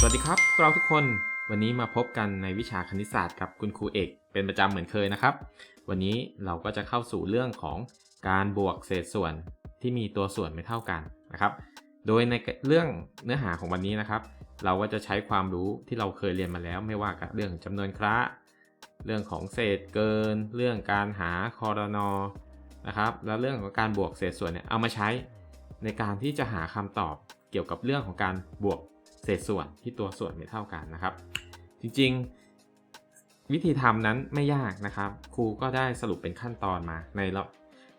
สวัสดีครับพวกเราทุกคนวันนี้มาพบกันในวิชาคณิตศาสตร์กับคุณครูเอก เป็นประจำเหมือนเคยนะครับ วันนี้เราก็จะเข้าสู่เรื่องของการบวกเศษส่วนที่มีตัวส่วนไม่เท่ากันนะครับ โดยในเรื่องเนื้อหาของวันนี้นะครับ เราก็จะใช้ความรู้ที่เราเคยเรียนมาแล้ว ไม่ว่ากับเรื่องจำนวนคระเรื่องของเศษเกิน เรื่องการหาคอรนอนะครับ แล้วเรื่องของการบวกเศษส่วนเนี่ยเอามาใช้ในการที่จะหาคำตอบเกี่ยวกับเรื่องของการบวก ศษส่วนที่ตัวส่วนไม่เท่ากันนะครับ จริงๆ วิธีทำนั้นไม่ยากนะครับ ครูก็ได้สรุปเป็นขั้นตอนมาใน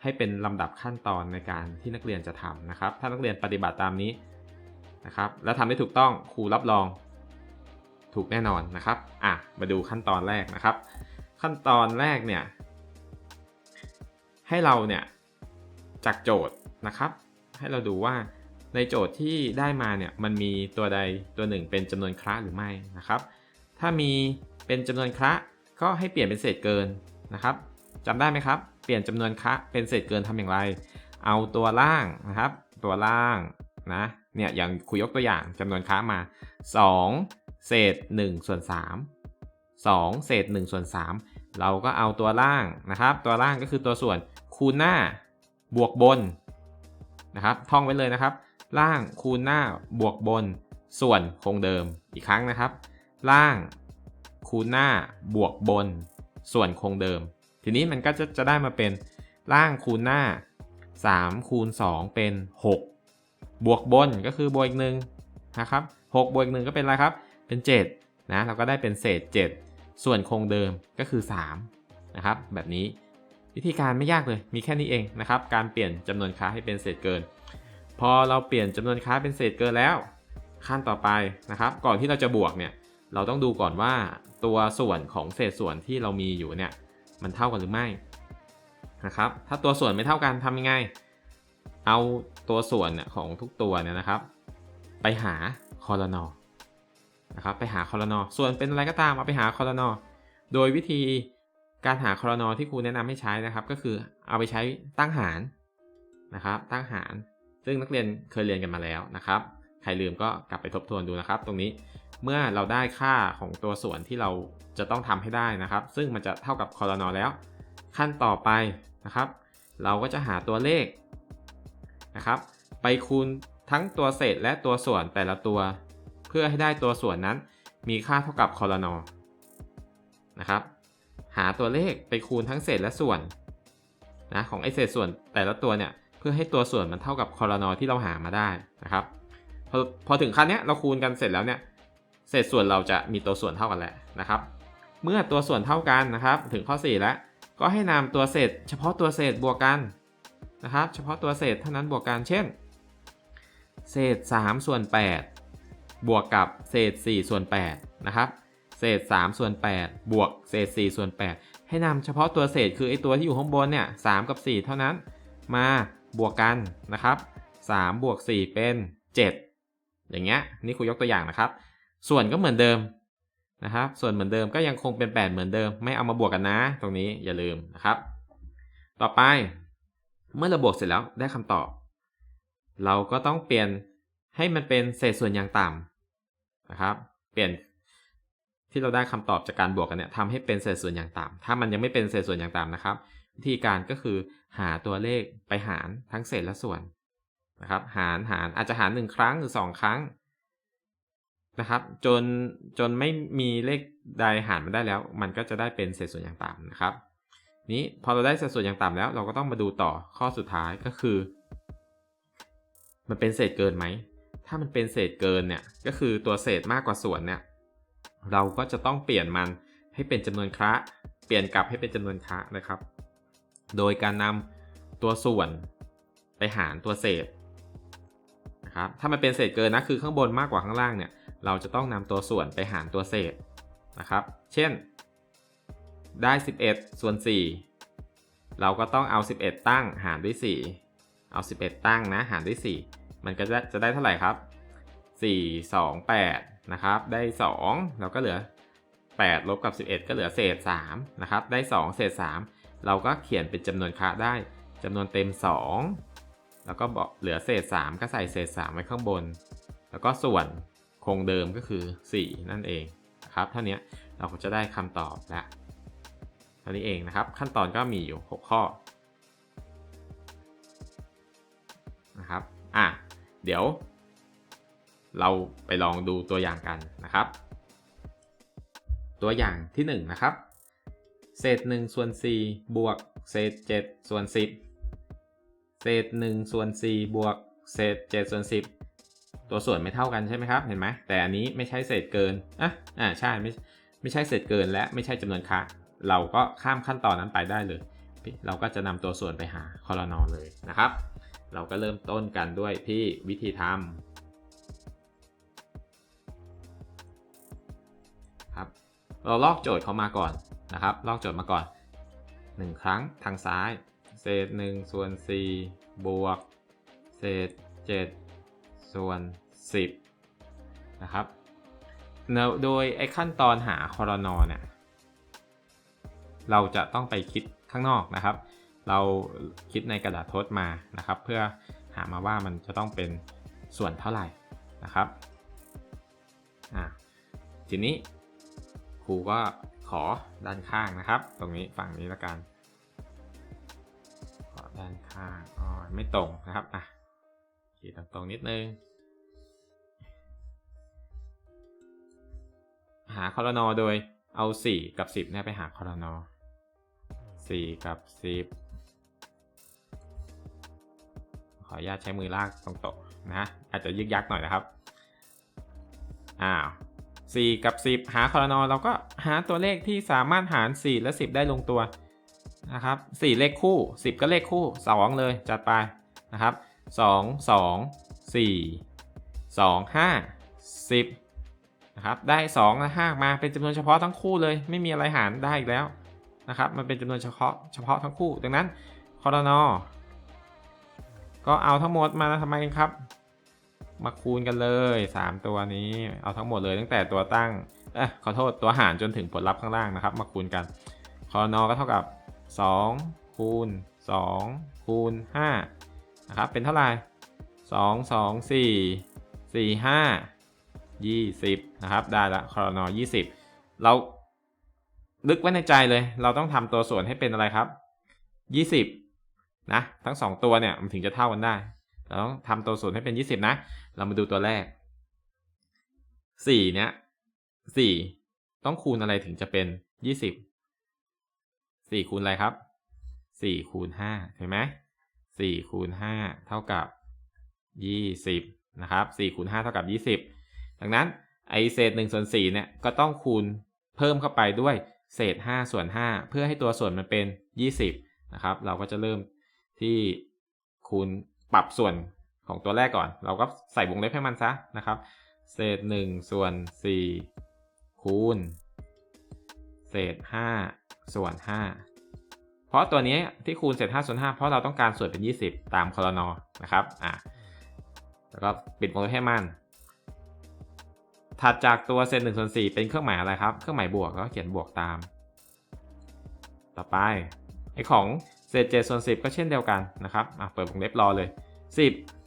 ให้เป็นลำดับขั้นตอนในการที่นักเรียนจะทำนะครับ ถ้านักเรียนปฏิบัติตามนี้นะครับ แล้วทำได้ถูกต้องครูรับรองถูกแน่นอนนะครับ อะ มาดูขั้นตอนแรกนะครับ ขั้นตอนแรกเนี่ยให้เราเนี่ยจากโจทย์นะครับ ให้เราดูว่า ในโจทย์ที่ได้มาเนี่ยมันมีตัวใดตัวหนึ่งเป็นจำนวนคระหรือไม่นะครับ ถ้ามีเป็นจำนวนคระก็ให้เปลี่ยนเป็นเศษเกินนะครับจำได้ไหมครับ เปลี่ยนจำนวนคระเป็นเศษเกินทำอย่างไร เอาตัวล่างนะครับ ตัวล่างนะเนี่ยอย่างคุยยกตัวอย่างจำนวนคระมา 2 เศษ1ส่วน3 2 เศษ1ส่วน3 เราก็เอาตัวล่างนะครับ ตัวล่างก็คือตัวส่วนคูณหน้าบวกบนนะครับท่องไว้เลยนะครับ ล่างคูณหน้าบวกบน ส่วนคงเดิมอีกครั้งนะครับ ล่างคูณหน้าบวกบน ส่วนคงเดิม ทีนี้มันก็จะจะได้มาเป็นล่างคูณหน้า 3 คูณ 2 เป็น 6 บวกบนก็คือบวกอีกหนึ่งนะครับ6บวกอีกหนึ่งก็เป็นอะไรครับ เป็น 7 นะ เราก็ได้เป็นเศษ 7 ส่วนคงเดิมก็คือ 3 นะครับ แบบนี้วิธีการไม่ยากเลย มีแค่นี้เองนะครับ การเปลี่ยนจำนวนค้าให้เป็นเศษเกิน พอเราเปลี่ยนจำนวนค้าเป็นเศษเกินแล้ว ขั้นต่อไปนะครับ ก่อนที่เราจะบวกเนี่ยเราต้องดูก่อนว่าตัวส่วนของเศษส่วนที่เรามีอยู่เนี่ยมันเท่ากันหรือไม่นะครับ ถ้าตัวส่วนไม่เท่ากันทำยังไง เอาตัวส่วนของทุกตัวเนี่ยนะครับ ไปหาคอรนอนะครับไปหาคอรนอส่วนเป็นอะไรก็ตามเอาไปหาคอรนอโดยวิธีการหาคอรนอที่ครูแนะนำให้ใช้นะครับ ก็คือเอาไปใช้ตั้งหารนะครับ ตั้งหาร ซึ่งนักเรียนเคยเรียนกันมาแล้วนะครับ ใครลืมก็กลับไปทบทวนดูนะครับ ตรงนี้เมื่อเราได้ค่าของตัวส่วนที่เราจะต้องทำให้ได้นะครับ ซึ่งมันจะเท่ากับคอรนอแล้ว ขั้นต่อไปนะครับ เราก็จะหาตัวเลขนะครับ ไปคูณทั้งตัวเศษและตัวส่วนแต่ละตัว เพื่อให้ได้ตัวส่วนนั้น มีค่าเท่ากับคอรนอนะครับ หาตัวเลขไปคูณทั้งเศษและส่วนนะของไอเศษส่วนแต่ละตัวเนี่ย เพื่อให้ตัวส่วนมันเท่ากับคอรนอที่เราหามาได้นะครับพอพอถึงขั้นนี้เราคูณกันเสร็จแล้วเนี่ยเศษส่วนเราจะมีตัวส่วนเท่ากันแล้วนะครับ เมื่อตัวส่วนเท่ากันนะครับ ถึงข้อ 4 แล้วก็ให้นำตัวเศษ เฉพาะตัวเศษบวกกันนะครับ เฉพาะตัวเศษเท่านั้นบวกกันเช่น เศษ3ส่วน8บวกกับเศษ4ส่วน8นะครับเศษ3ส่วน8บวกเศษ4ส่วน8ให้นำเฉพาะตัวเศษคือไอตัวที่อยู่ข้างบนเนี่ย3กับ 4 เท่านั้น มา บวกกันนะครับ3บวก4เป็น 7 อย่างเงี้ยนี่ครูยกตัวอย่างนะครับ ส่วนก็เหมือนเดิมนะครับ ส่วนเหมือนเดิมก็ยังคงเป็น 8 เหมือนเดิม ไม่เอามาบวกกันนะ ตรงนี้อย่าลืมนะครับ ต่อไปเมื่อเราบวกเสร็จแล้วได้คำตอบ เราก็ต้องเปลี่ยนให้มันเป็นเศษส่วนอย่างต่ำนะครับ เปลี่ยนที่เราได้คำตอบจากการบวกกันเนี่ยทำให้เป็นเศษส่วนอย่างต่ำถ้ามันยังไม่เป็นเศษส่วนอย่างต่ำนะครับ วิธีการก็คือ หาตัวเลขไปหารทั้งเศษและส่วนนะครับ หารหารอาจจะหารหนึ่งครั้งหรือสองครั้งนะครับจนจนไม่มีเลขใดหารมันได้แล้ว มันก็จะได้เป็นเศษส่วนอย่างต่ำนะครับ นี้พอเราได้เศษส่วนอย่างต่ำแล้ว เราก็ต้องมาดูต่อข้อสุดท้ายก็คือ มันเป็นเศษเกินไหมถ้ามันเป็นเศษเกินเนี่ยก็คือตัวเศษมากกว่าส่วนเนี่ยเราก็จะต้องเปลี่ยนมันให้เป็นจำนวนคระเปลี่ยนกลับให้เป็นจำนวนคระนะครับ โดยการนำตัวส่วนไปหารตัวเศษนะครับถ้ามันเป็นเศษเกินนะคือข้างบนมากกว่าข้างล่างเนี่ยเราจะต้องนำตัวส่วนไปหารตัวเศษนะครับ เช่น ได้ 11 ส่วน 4 เราก็ต้องเอา 11 ตั้งหารด้วย 4 เอา 11 ตั้งนะหารด้วย 4 มันก็จะจะได้เท่าไหร่ครับ 4 2 8นะครับได้ 2 เราก็เหลือ 8 ลบกับ 11 ก็เหลือเศษ 3 นะครับ ได้ 2 เศษ 3 เราก็เขียนเป็นจำนวนคะได้จำนวนเต็ม 2 แล้วก็บอกเหลือเศษ 3 ก็ใส่เศษ 3 ไว้ข้างบน แล้วก็ส่วนคงเดิมก็คือ 4 นั่นเองนะครับเท่านี้เราก็จะได้คำตอบแล้วเท่านี้เองนะครับ ขั้นตอนก็มีอยู่ 6 ข้อนะครับอะเดี๋ยว เราไปลองดูตัวอย่างกันนะครับ ตัวอย่างที่ 1 นะครับ เศษ1ส่วน4บวก เศษ7ส่วน10 เศษ1ส่วน4บวก เศษ7ส่วน10 ตัวส่วนไม่เท่ากันใช่ไหมครับ เห็นไหมแต่อันนี้ไม่ใช่เศษเกิน อะ อ่าใช่ไม่ไม่ใช่เศษเกินและไม่ใช่จำนวนคะเราก็ข้ามขั้นตอนนั้นไปได้เลย เราก็จะนำตัวส่วนไปหาคอรนอเลยนะครับ เราก็เริ่มต้นกันด้วยที่วิธีทำ เราลอกโจทย์เขามาก่อนนะครับ ลอกโจทย์มาก่อน 1 ครั้งทางซ้าย เศษ1ส่วน4บวก เศษ7ส่วน 10 นะครับโดยไอ้ขั้นตอนหาคอรนอเนี่ยเราจะต้องไปคิดข้างนอกนะครับ เราคิดในกระดาษทดมานะครับ เพื่อหามาว่ามันจะต้องเป็นส่วนเท่าไหร่นะครับ อ่าทีนี้ รูก็ขอด้านข้างนะครับ ตรงนี้ฝั่งนี้แล้วกัน ขอด้านข้างอ๋อไม่ตรงนะครับอะขีดตรงนิดนึง หาคอรนอโดยเอา 4 กับ 10เนี่ยไปหาคอรนอ4 กับ 10 ขออนุญาตใช้มือลากตรงโต๊ะนะ อาจจะยึกยักหน่อยนะครับ อ้าว 4 กับ 10 หาคอรนอเราก็หาตัวเลขที่สามารถหาร 4 และ 10 ได้ลงตัวนะครับ4เลขคู่ 10 ก็เลขคู่ 2 เลยจัดไปนะครับ 2 2 4 2 5 10นะครับได้2และ5มาเป็นจำนวนเฉพาะทั้งคู่เลย ไม่มีอะไรหารได้อีกแล้วนะครับมันเป็นจำนวนเฉพาะเฉพาะทั้งคู่ ดังนั้นคอรนอก็เอาทั้งหมดมาทำไมครับ มาคูณกันเลย 3 ตัวนี้ เอาทั้งหมดเลยตั้งแต่ตัวตั้งเออขอโทษตัวหารจนถึงผลลัพธ์ข้างล่างนะครับ มาคูณกันคอนอก็เท่ากับ 2 คูณ 2 คูณ5นะครับ เป็นเท่าไหร่ 2 2 4 4 5 20 นะครับ ได้ละคอนอ20 เราลึกไว้ในใจเลย เราต้องทำตัวส่วนให้เป็นอะไรครับ 20 นะ ทั้ง 2 ตัวเนี่ยมันถึงจะเท่ากันได้เราต้องทำตัวส่วนให้เป็น 20 นะ เรามาดูตัวแรก4เนี้ย4ต้องคูณอะไรถึงจะเป็น20 4คูณอะไรครับ4คูณ5เห็นไหม4คูณ5เท่ากับ20นะครับ4คูณ5เท่ากับ20ดังนั้นไอเศษ1ส่วน4เนี่ยก็ต้องคูณเพิ่มเข้าไปด้วยเศษ5ส่วน5เพื่อให้ตัวส่วนมันเป็น20นะครับ เราก็จะเริ่มที่คูณปรับส่วน ของตัวแรกก่อน เราก็ใส่วงเล็บให้มันซะนะครับ เศษ 1 ส่วน 4 คูณ เศษ 5 ส่วน 5 เพราะตัวนี้ที่คูณเศษ 5 ส่วน 5 เพราะเราต้องการส่วนเป็น 20 ตามคอรนอนะครับอะแล้วก็ปิดวงเล็บให้มัน ถัดจากตัวเศษ1ส่วน4เป็นเครื่องหมายอะไรครับ เครื่องหมายบวกก็เขียนบวกตาม ต่อไปไอของเศษ7ส่วน10 ก็เช่นเดียวกันนะครับอะเปิดวงเล็บรอเลย 10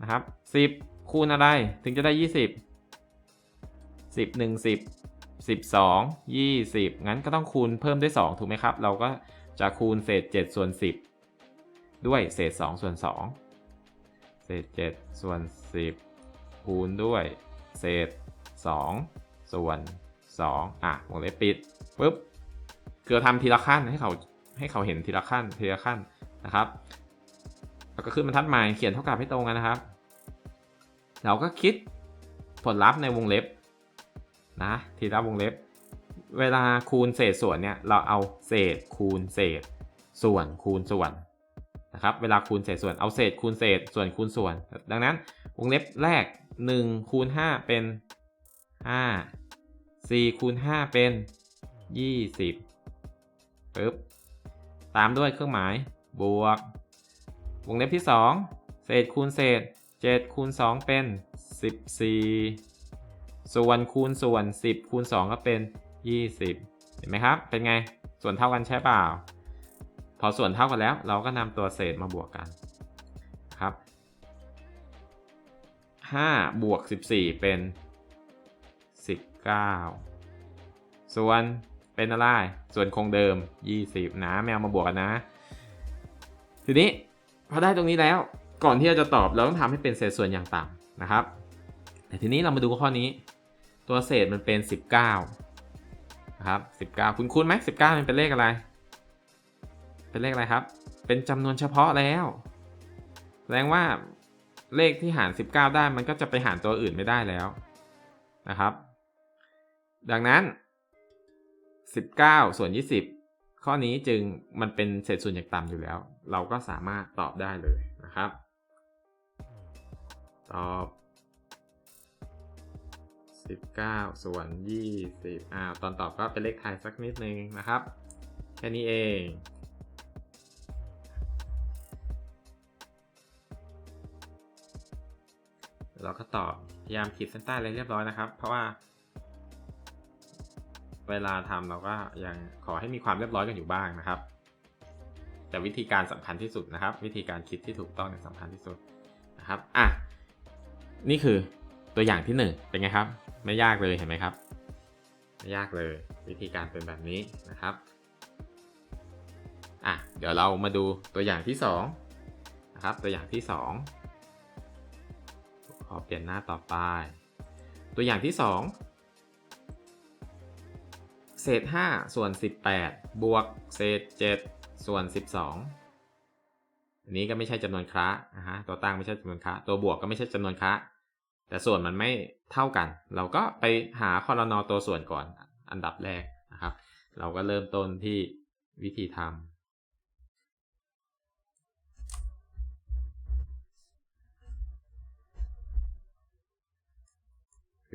นะครับ 10 คูณอะไรถึงจะได้ 20 10 1 10 12 20 งั้นก็ต้องคูณเพิ่มด้วย 2 ถูกไหมครับ เราก็จะคูณเศษ 7 ส่วน 10 ด้วยเศษ 2 ส่วน 2 เศษ 7 ส่วน 10 คูณด้วยเศษ 2 ส่วน 2 อะวงเล็บปิดปุ๊บคือทำทีละขั้นให้เขาให้เขาเห็นทีละขั้นทีละขั้นนะครับแล้วก็ขึ้นบรรทัดใหม่เขียนเท่ากับให้ตรงกันนะครับ เราก็คิดผลลัพธ์ในวงเล็บนะทีละวงเล็บ เวลาคูณเศษส่วนเนี่ยเราเอาเศษคูณเศษ ส่วนคูณส่วนนะครับเวลาคูณเศษส่วนเอาเศษคูณเศษส่วนคูณส่วน ดังนั้นวงเล็บแรก1คูณ5เป็น 5 4คูณ5เป็น 20ปึ๊บตามด้วยเครื่องหมายบวก วงเล็บที่ 2 เศษคูณเศษ 7คูณ2เป็น 14 ส่วนคูณส่วน 10คูณ2ก็เป็น 20 เห็นไหมครับ เป็นไง ส่วนเท่ากันใช่เปล่า พอส่วนเท่ากันแล้ว เราก็นำตัวเศษมาบวกกันครับ5บวก 14 เป็น 19 ส่วนเป็นอะไร ส่วนคงเดิม 20 นะไม่มาบวกกันนะ ทีนี้พอได้ตรงนี้แล้ว ก่อนที่เราจะตอบเราต้องทำให้เป็นเศษส่วนอย่างต่ำนะครับแต่ทีนี้เรามาดูข้อนี้ ตัวเศษมันเป็น 19นะครับ19 คุณคุ้นไหม19 มันเป็นเลขอะไร เป็นเลขอะไรครับ เป็นจำนวนเฉพาะแล้วแสดงว่าเลขที่หาร 19 ได้มันก็จะไปหารตัวอื่นไม่ได้แล้วนะครับ ดังนั้น 19 ส่วน 20 ข้อนี้จึงมันเป็นเศษส่วนอย่างต่ำอยู่แล้ว เราก็สามารถตอบได้เลยนะครับ ตอบ 19 ส่วน 20อ้าวตอนตอบก็เป็นเลขไทยสักนิดนึงนะครับ แค่นี้เองเราก็ตอบพยายามขีดเส้นใต้เลยเรียบร้อยนะครับ เพราะว่า เวลาทำเราก็ยังขอให้มีความเรียบร้อยกันอยู่บ้างนะครับ แต่วิธีการสำคัญที่สุดนะครับ วิธีการคิดที่ถูกต้องเนี่ยสำคัญที่สุดนะครับอะ นี่คือตัวอย่างที่หนึ่งเป็นไงครับ ไม่ยากเลยเห็นไหมครับ ไม่ยากเลยวิธีการเป็นแบบนี้นะครับอะเดี๋ยวเรามาดูตัวอย่างที่สองนะครับตัวอย่างที่สองขอเปลี่ยนหน้าต่อไป ตัวอย่างที่ 2 เศษ 5 ส่วน 18 บวก เศษ 7 ส่วน 12อันนี้ก็ไม่ใช่จำนวนคระนะฮะตัวตั้งไม่ใช่จำนวนคระตัวบวกก็ไม่ใช่จำนวนคระ แต่ส่วนมันไม่เท่ากัน เราก็ไปหาคอรนอตัวส่วนก่อนอันดับแรกนะครับ เราก็เริ่มต้นที่วิธีทำ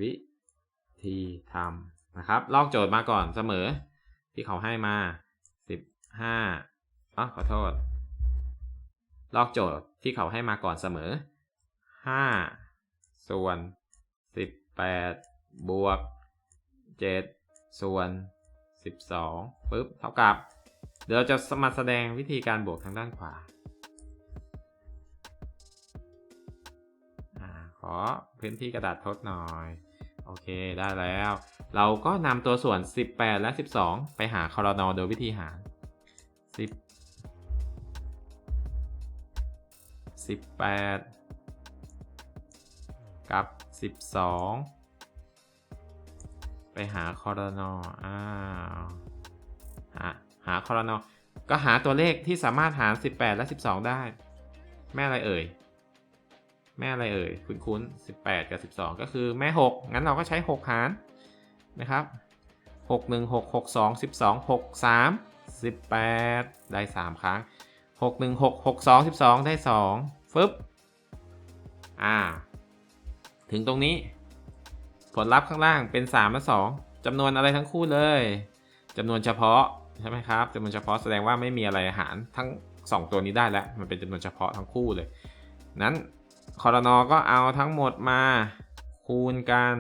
วิธีทำนะครับ ลอกโจทย์มาก่อนเสมอที่เขาให้มา 15อ๋อขอโทษ ลอกโจทย์ที่เขาให้มาก่อนเสมอ 5 ส่วน18บวก7ส่วน12ปึ๊บเท่ากับ เดี๋ยวเราจะมาแสดงวิธีการบวกทางด้านขวาอ่าขอพื้นที่กระดาษทดหน่อย โอเคได้แล้ว เราก็นำตัวส่วน 18 และ 12 ไปหาคอรนอโดยวิธีหาร 10 18 กับ 12 ไปหาคอรนออ้าวหาหาคอรนอก็หาตัวเลขที่สามารถหาร 18 และ 12 ได้ แม่อะไรเอ่ย แม่อะไรเอ่ย คุ้นคุ้น18 กับ 12 ก็คือแม่ 6 งั้นเราก็ใช้ 6 หารนะครับ 6 1 6 6 2 12 6 3 18 ได้ 3 ครั้ง 6 1 6 6 2 12 ได้ 2 ฟึบ อ่า ถึงตรงนี้ ผลลัพธ์ข้างล่างเป็น 3 และ 2จำนวนอะไรทั้งคู่เลยจำนวนเฉพาะใช่ไหมครับจำนวนเฉพาะแสดงว่าไม่มีอะไรหารทั้ง 2 ตัวนี้ได้แล้ว มันเป็นจำนวนเฉพาะทั้งคู่เลย นั้นคอรนอก็เอาทั้งหมดมาคูณกัน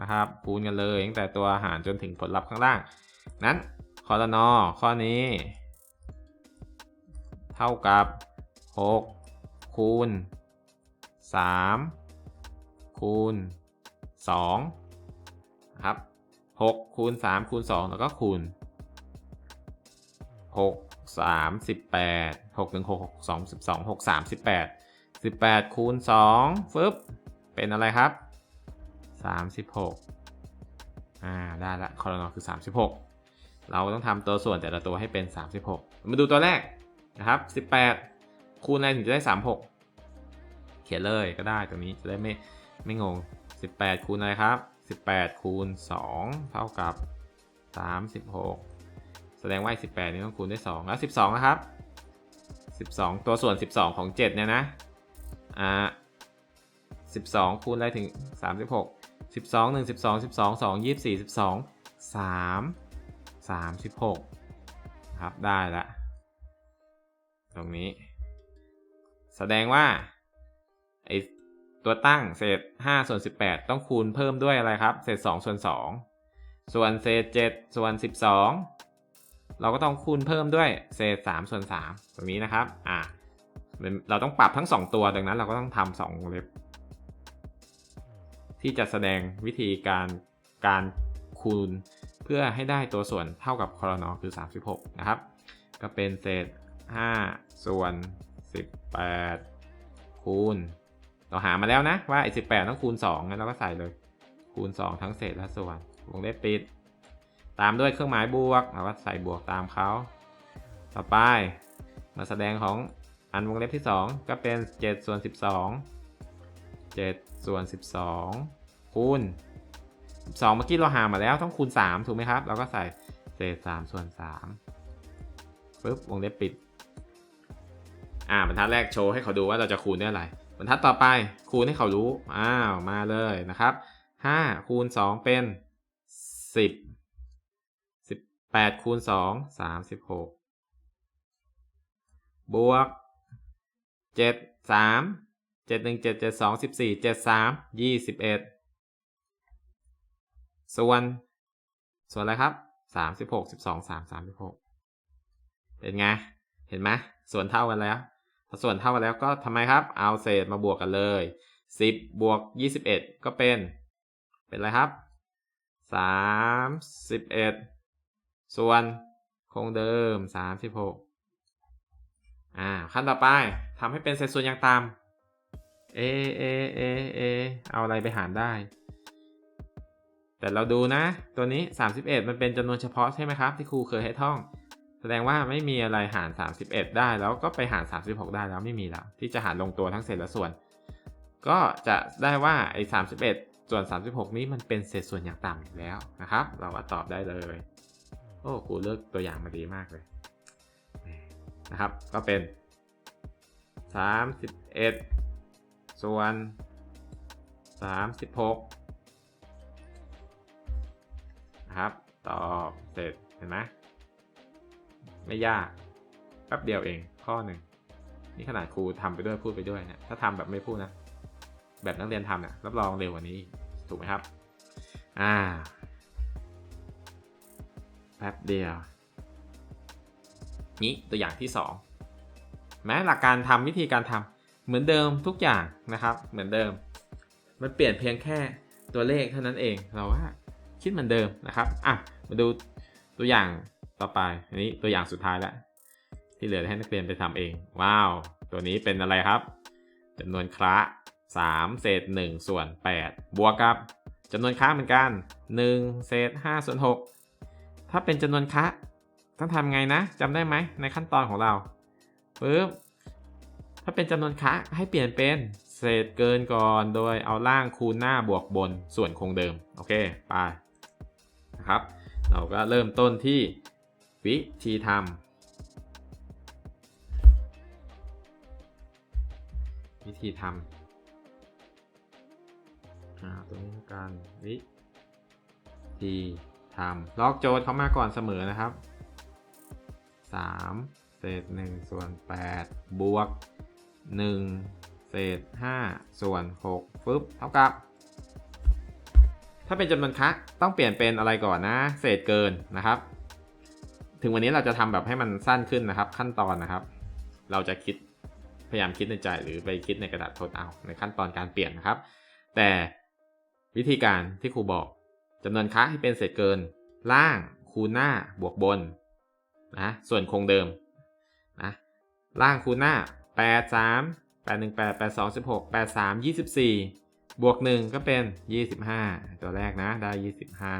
นะครับ คูณกันเลยตั้งแต่ตัวหารจนถึงผลลัพธ์ข้างล่าง นั้นคอรนอข้อนี้ เท่ากับ 6 คูณ 3 คูณ2ครับ6คูณ3คูณ2แล้วก็คูณ 6 3 18 6 1 6 6 2 12 6 3 18 18คูณ2ฟึบเป็นอะไรครับ 36อ่าได้ละคอรนอคือ 36 เราต้องทำตัวส่วนแต่ละตัวให้เป็น 36 มาดูตัวแรกนะครับ 18 คูณอะไรถึงจะได้ 36 เขียนเลยก็ได้ตรงนี้จะได้ไม่ ไม่งง 18 คูณอะไรครับ 18 คูณ 2 เท่ากับ 36 แสดงว่า18 นี่ต้องคูณด้วย2แล้ว 12 นะครับ 12 ตัวส่วน 12 ของ 7 เนี่ยนะ อ่า 12 คูณอะไรถึง 36 12 1 12 12 2 24 12 3 36 ครับ ได้ละ ตรงนี้ แสดงว่าไอ ตัวตั้งเศษ5ส่วน18 ต้องคูณเพิ่มด้วยอะไรครับ เศษ2ส่วน2 ส่วนเศษ7ส่วน12 เราก็ต้องคูณเพิ่มด้วยเศษ3ส่วน3ตรงนี้นะครับอ่าเราต้องปรับทั้ง 2 ตัวดังนั้นเราก็ต้องทำ2วงเล็บ ที่จะแสดงวิธีการการคูณเพื่อให้ได้ตัวส่วนเท่ากับคอรนอคือ 36 นะครับ ก็เป็นเศษ 5 ส่วน 18 คูณ เราหามาแล้วนะว่าไอ้18ต้องคูณ2งั้นเราก็ใส่เลย คูณ2ทั้งเศษและส่วน วงเล็บปิด ตามด้วยเครื่องหมายบวกเราก็ใส่บวกตามเขาต่อไปมาแสดงของอันวงเล็บที่ 2 ก็เป็น7ส่วน12 7ส่วน12 คูณ 12 เมื่อกี้เราหามาแล้วต้องคูณ 3 ถูกไหมครับ เราก็ใส่เศษ3ส่วน3ปึ๊บวงเล็บปิด อ่าบรรทัดแรกโชว์ให้เขาดูว่าเราจะคูณด้วยอะไร บรรทัดต่อไปคูณให้เขารู้ อ้าว มาเลยนะครับ5คูณ2เป็น10 18คูณ2 36บวก7 3 7 1 7 7 2 14 7 3 21ส่วน ส่วนอะไรครับ36 12 3 36เป็นไง เห็นไหมส่วนเท่ากันแล้ว พอส่วนเท่ากันแล้วก็ทำไมครับ เอาเศษมาบวกกันเลย 10 บวก 21 ก็เป็น เป็นอะไรครับ 31 ส่วนคงเดิม 36 อ่า ขั้นต่อไปทำให้เป็นเศษส่วนอย่างต่ำเอเอเอเอเอาอะไรไปหารได้ แต่เราดูนะ ตัวนี้ 31 มันเป็นจำนวนเฉพาะใช่ไหมครับ ที่ครูเคยให้ท่อง แสดงว่าไม่มีอะไรหาร 31 ได้ แล้วก็ไปหาร 36 ได้แล้วไม่มีแล้ว ที่จะหารลงตัวทั้งเศษและส่วน ก็จะได้ว่าไอ้31 ส่วน 36 นี้มันเป็นเศษส่วนอย่างต่ำอยู่แล้วนะครับ เราก็ตอบได้เลย โอ้ครูเลือกตัวอย่างมาดีมากเลยนะครับ ก็เป็น 31 ส่วน 36 นะครับ ตอบเสร็จเห็นไหม ไม่ยากแป๊บเดียวเองข้อหนึ่งนี่ขนาดครูทำไปด้วยพูดไปด้วยเนะถ้าทำแบบไม่พูดนะ แบบนักเรียนทำเนี่ยรับรองเร็วกว่านี้ถูกไหมครับอ่าแป๊บเดียวนี้ตัวอย่างที่ 2 แม้หลักการทำวิธีการทำเหมือนเดิมทุกอย่างนะครับ เหมือนเดิม มันเปลี่ยนเพียงแค่ตัวเลขเท่านั้นเองเราว่าคิดเหมือนเดิมนะครับอะมาดูตัวอย่าง ต่อไปอันนี้ตัวอย่างสุดท้ายแล้วที่เหลือให้นักเรียนไปทำเอง ว้าว ตัวนี้เป็นอะไรครับจำนวนคระ3เศษ1ส่วน8บวกกับจำนวนคระเหมือนกัน1เศษ5ส่วน6ถ้าเป็นจำนวนคระต้องทำไงนะจำได้ไหมในขั้นตอนของเราปึ๊บถ้าเป็นจำนวนคะให้เปลี่ยนเป็นเศษเกินก่อนโดยเอาล่างคูณหน้าบวกบนส่วนคงเดิม โอเคไปนะครับ เราก็เริ่มต้นที่ วิธีทำวิธีทำอ่าตรงนี้การวิธีทำล็อกโจทย์เขามาก่อนเสมอนะครับ 3 เศษ 1 ส่วน 8 บวก 1 เศษ 5 ส่วน 6ฟึบเท่ากับ ถ้าเป็นจำนวนคะต้องเปลี่ยนเป็นอะไรก่อนนะ เศษเกินนะครับ ถึงวันนี้เราจะทำแบบให้มันสั้นขึ้นนะครับ ขั้นตอนนะครับ เราจะคิดพยายามคิดในใจหรือไปคิดในกระดาษทดเอาในขั้นตอนการเปลี่ยนนะครับ แต่วิธีการที่ครูบอกจำนวนคะที่เป็นเศษเกิน ล่างคูณหน้าบวกบนนะส่วนคงเดิมนะล่างคูณหน้า 8 3 8 1 8 8 2 16 8 3 24 บวก 1 ก็เป็น 25 ตัวแรกนะ ได้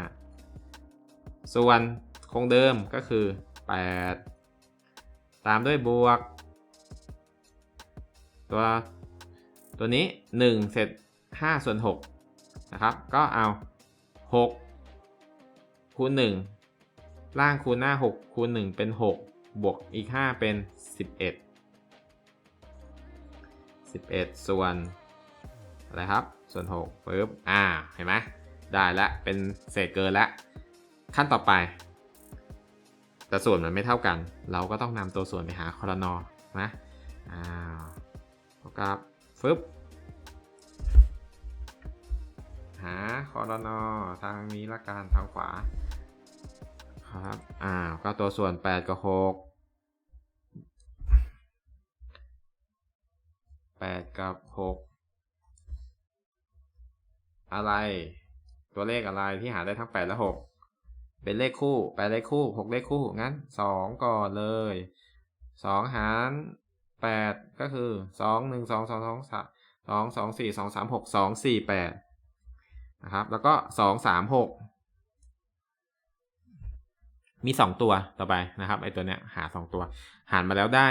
25 ส่วน คงเดิมก็คือ 8 ตามด้วยบวก ตัวตัวนี้ 1 เสร็จ 5 ส่วน 6 นะครับ ก็เอา 6 คูณ 1 ล่างคูณหน้า 6 คูณ 1 เป็น 6 บวกอีก 5 เป็น 11 11 ส่วน อะไรครับ ส่วน6ปึ๊บอ่า เห็นไหมได้แล้วเป็นเศษเกินแล้วขั้นต่อไป แต่ส่วนมันไม่เท่ากัน เราก็ต้องนำตัวส่วนไปหาคอรนอนะอ่าเท่ากับฟึบหาคอรนอทางนี้ละกันทางขวาครับอ่าก็ตัวส่วน 8 กับ 6 8 กับ 6 อะไร ตัวเลขอะไรที่หาได้ทั้งแปดและหก เป็นเลขคู่แปดเลขคู่หกเลขคู่งั้นสองก่อนเลยสองหารแปดก็คือสองหนึ่งสองสองสองสามสองสองสี่สองสามหกสองสี่แปดนะครับ แล้วก็สองสามหกมีสองตัวต่อไปนะครับไอตัวเนี้ยหาสองตัวหารมาแล้วได้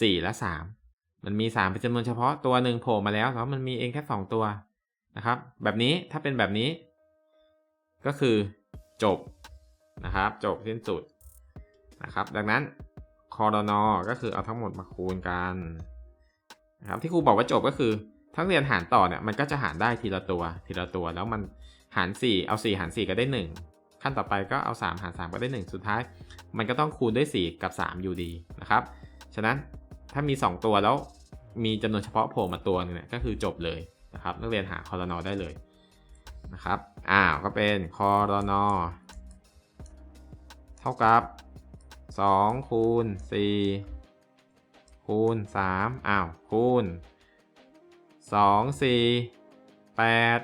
สี่และสามมันมีสามเป็นจำนวนเฉพาะตัวหนึ่งโผล่มาแล้วแล้วมันมีเองแค่สองตัวนะครับ แบบนี้ถ้าเป็นแบบนี้ ก็คือ จบนะครับ จบสิ้นสุดนะครับ ดังนั้นคอรนอก็คือเอาทั้งหมดมาคูณกันนะครับที่ครูบอกว่าจบก็คือทั้งเรียนหารต่อเนี่ยมันก็จะหารได้ทีละตัว ทีละตัวแล้วมันหาร 4 เอา 4 หาร 4 ก็ได้ 1 ขั้นต่อไปก็เอา 3 หาร 3 ก็ได้ 1 สุดท้าย มันก็ต้องคูณด้วย 4 กับ 3 อยู่ดีนะครับ ฉะนั้นถ้ามี 2 ตัวแล้วมีจำนวนเฉพาะโผล่มาตัวหนึงเนี่ยก็คือจบเลยนะครับนักเรียนหาคอรนอได้เลย นะครับ อ้าว ก็เป็นคอรนอเท่ากับ2คูณ4คูณ3อ้าว คูณ 2 4 8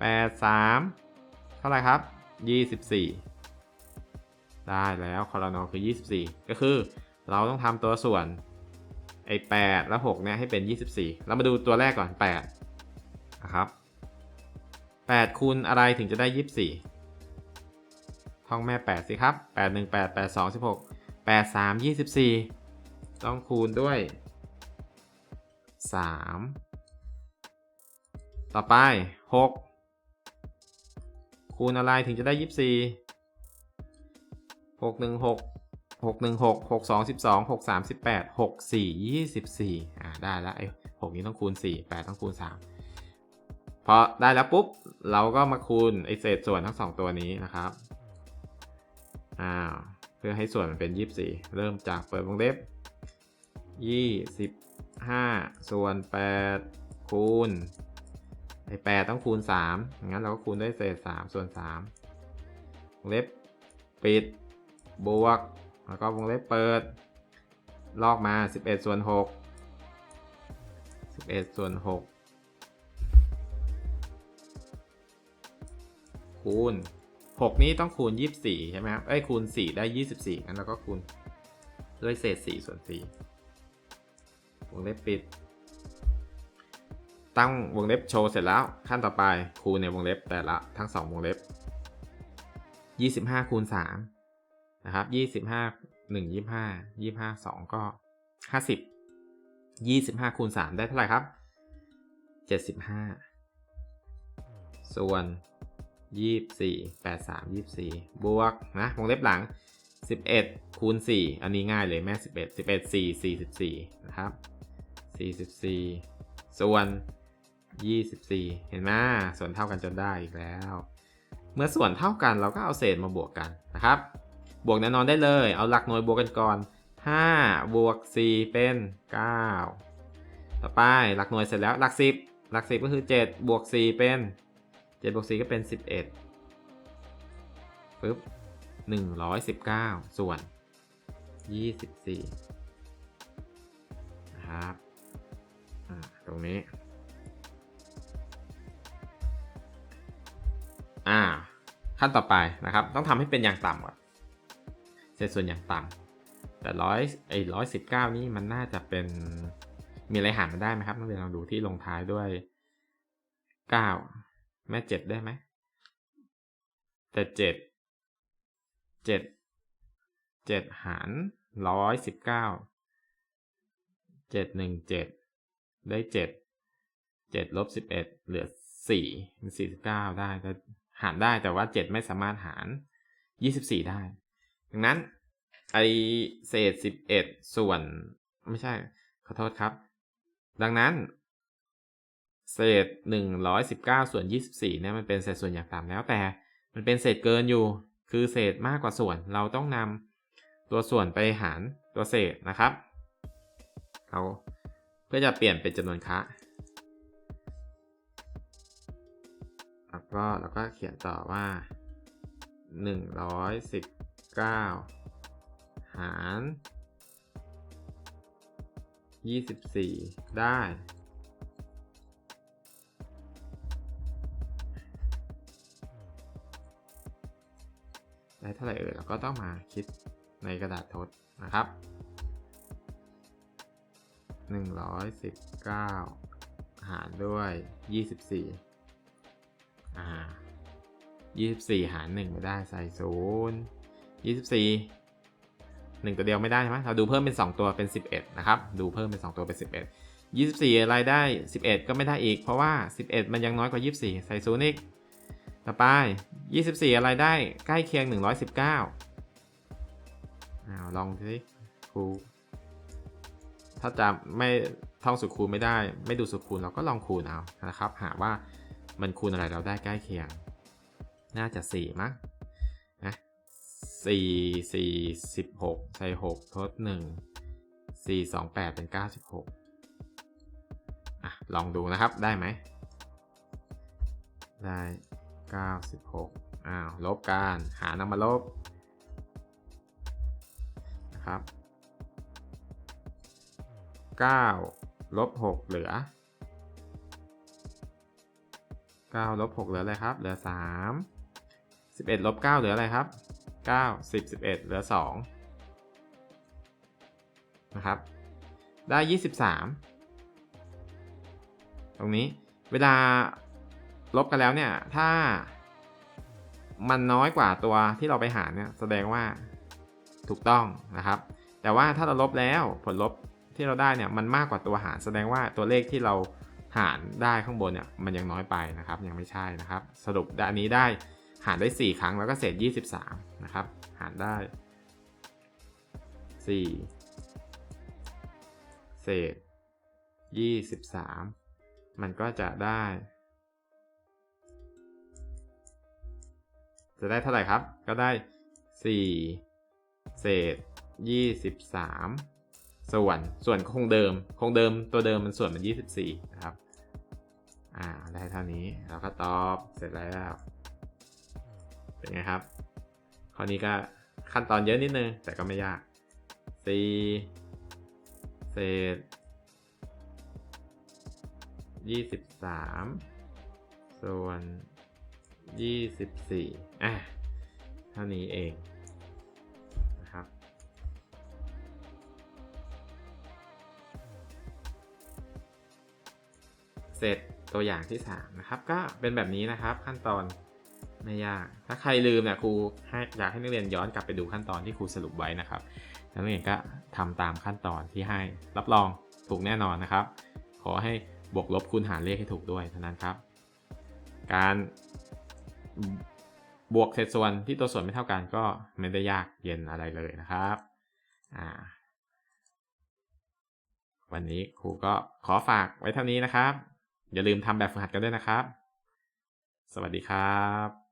8 3 เท่าไหร่ครับ 24 ได้แล้วคอรนอคือ 24 ก็คือเราต้องทำตัวส่วนไอ้8และ 6 เนี่ย ให้เป็น 24 เรามาดูตัวแรกก่อน 8 นะครับ 8คูณอะไรถึงจะได้ 24ท่องแม่ 8 สิครับ 8 1 8 8 2 16 8 3 24 ต้องคูณด้วย 3 ต่อไป 6 คูณอะไรถึงจะได้ 24 6 1 6 6 1 6 6 2 12 6 3 18 6 4 24 อ่า ได้แล้วไอ้6นี้ต้องคูณ 4 8 ต้องคูณ 3 พอได้แล้วปุ๊บ เราก็มาคูณไอเศษส่วนทั้ง2ตัวนี้นะครับอ้าวเพื่อให้ส่วนมันเป็น 24 เริ่มจากเปิดวงเล็บ 25 ส่วน 8 คูณไอ8ต้องคูณ 3 งั้นเราก็คูณด้วยเศษ 3 ส่วน 3 วงเล็บปิด บวก แล้วก็วงเล็บเปิด ลอกมา 11 ส่วน 6 11 ส่วน 6 คูณ 6 นี้ต้องคูณ 24 ใช่ไหมครับเอ้คูณ 4 ได้ 24งั้นเราก็คูณด้วยเศษ 4 ส่วน4วงเล็บปิด ตั้งวงเล็บโชว์เสร็จแล้วขั้นต่อไปคูณในวงเล็บแต่ละทั้ง 2 วงเล็บ 25 คูณ 3 นะครับ 25 1 25 25 2 ก็ 50 25 คูณ 3 ได้เท่าไหร่ครับ 75 ส่วน 24 83 24บวกนะวงเล็บหลัง11คูณ4อันนี้ง่ายเลยแม่11 11 4 44นะครับ44ส่วน24เห็นไหมส่วนเท่ากันจนได้อีกแล้ว เมื่อส่วนเท่ากันเราก็เอาเศษมาบวกกันนะครับ บวกแน่นอนได้เลย เอาหลักหน่วยบวกกันก่อน5บวก4เป็น9ต่อไปหลักหน่วยเสร็จแล้วหลัก10หลัก10ก็คือ7บวก4เป็น 7บวก4ก็เป็น 11ปึ๊บ119 ส่วน 24 นะครับ อ่า ตรงนี้ อ่า ขั้นต่อไปนะครับ ต้องทำให้เป็นอย่างต่ำก่อนเศษส่วนอย่างต่ำแต่ร้อยไอ้ร้อยสิบเก้านี่มันน่าจะเป็นมีอะไรหารมันได้ไหมครับนักเรียนลองดูที่ลงท้ายด้วยเก้า แม่เจ็ดได้ไหม แต่เจ็ดเจ็ดเจ็ดหารร้อยสิบเก้าเจ็ดหนึ่งเจ็ดได้เจ็ดเจ็ดลบสิบเอ็ดเหลือสี่เป็นสี่สิบเก้าได้แต่หารได้แต่ว่าเจ็ดไม่สามารถหารยี่สิบสี่ได้ ดังนั้นไอเศษสิบเอ็ดส่วนไม่ใช่ขอโทษครับ ดังนั้น เศษหนึ่งร้อยสิบเก้าส่วนยี่สิบสี่เนี่ยมันเป็นเศษส่วนอย่างต่ำแล้วแต่ มันเป็นเศษเกินอยู่ คือเศษมากกว่าส่วนเราต้องนำตัวส่วนไปหารตัวเศษนะครับเราเพื่อจะเปลี่ยนเป็นจำนวนคะแล้วก็เราก็เขียนต่อว่าหนึ่งร้อยสิบเก้าหารยี่สิบสี่ได้ ได้เท่าไหร่เอ่ยเราก็ต้องมาคิดในกระดาษทดนะครับ 119 หารด้วย 24 อ่า 24 หาร 1 ไม่ได้ใส่ศูนย์24 1 ตัวเดียวไม่ได้ใช่ไหมเราดูเพิ่มเป็น 2 ตัวเป็น 11 นะครับ ดูเพิ่มเป็น 2 ตัวเป็น 11 24 อะไรได้ 11 ก็ไม่ได้อีก เพราะว่า 11 มันยังน้อยกว่า 24 ใส่ศูนย์อีก ต่อไป 24 อะไรได้ใกล้เคียง 119อ้าวลองสิครูถ้าจำไม่ท่องสูตรคูณไม่ได้ ไม่ดูสูตรคูณเราก็ลองคูณเอานะครับ หาว่ามันคูณอะไรเราได้ใกล้เคียง น่าจะ 4 มั้งนะสี่สี่สิบหกใส่หกทดหนึ่งสี่สองแปดเป็นเก้าสิบหกอะ ลองดูนะครับได้ไหมได้ เก้าสิบหกอ้าวลบกันหานำมาลบนะครับเก้าลบหกเหลือเก้าลบหกเหลืออะไรครับ เหลือสามสิบเอ็ดลบเก้าเหลืออะไรครับเก้าสิบสิบเอ็ดเหลือสองนะครับ ได้ยี่สิบสามตรงนี้เวลา ลบกันแล้วเนี่ย ถ้ามันน้อยกว่าตัวที่เราไปหารเนี่ยแสดงว่าถูกต้องนะครับ แต่ว่าถ้าเราลบแล้วผลลบที่เราได้เนี่ยมันมากกว่าตัวหารแสดงว่าตัวเลขที่เราหารได้ข้างบนเนี่ยมันยังน้อยไปนะครับ ยังไม่ใช่นะครับ สรุปด้านนี้ได้หารได้ 4 ครั้งแล้วก็เศษ 23 นะครับ หารได้ 4 เศษ 23 มันก็จะได้ จะได้เท่าไหร่ครับ ก็ได้ 4 เศษ 23 ส่วน ส่วนคงเดิม คงเดิมตัวเดิมมันส่วนมัน 24 นะครับ อ่า ได้เท่านี้เราก็ตอบเสร็จแล้ว เป็นไงครับ ข้อนี้ก็ขั้นตอนเยอะนิดนึง แต่ก็ไม่ยาก 4 เศษ 23 ส่วน 24อะเท่านี้เองนะครับเสร็จตัวอย่างที่ 3 นะครับ ก็เป็นแบบนี้นะครับขั้นตอนไม่ยาก ถ้าใครลืมเนี่ยครูให้อยากให้นักเรียนย้อนกลับไปดูขั้นตอนที่ครูสรุปไว้นะครับนักเรียนก็ทำตามขั้นตอนที่ให้รับรองถูกแน่นอนนะครับ ขอให้บวกลบคูณหารเลขให้ถูกด้วยเท่านั้นครับ การ บวกเศษส่วนที่ตัวส่วนไม่เท่ากันก็ไม่ได้ยากเย็นอะไรเลยนะครับอ่าวันนี้ครูก็ขอฝากไว้เท่านี้นะครับ อย่าลืมทำแบบฝึกหัดกันด้วยนะครับ สวัสดีครับ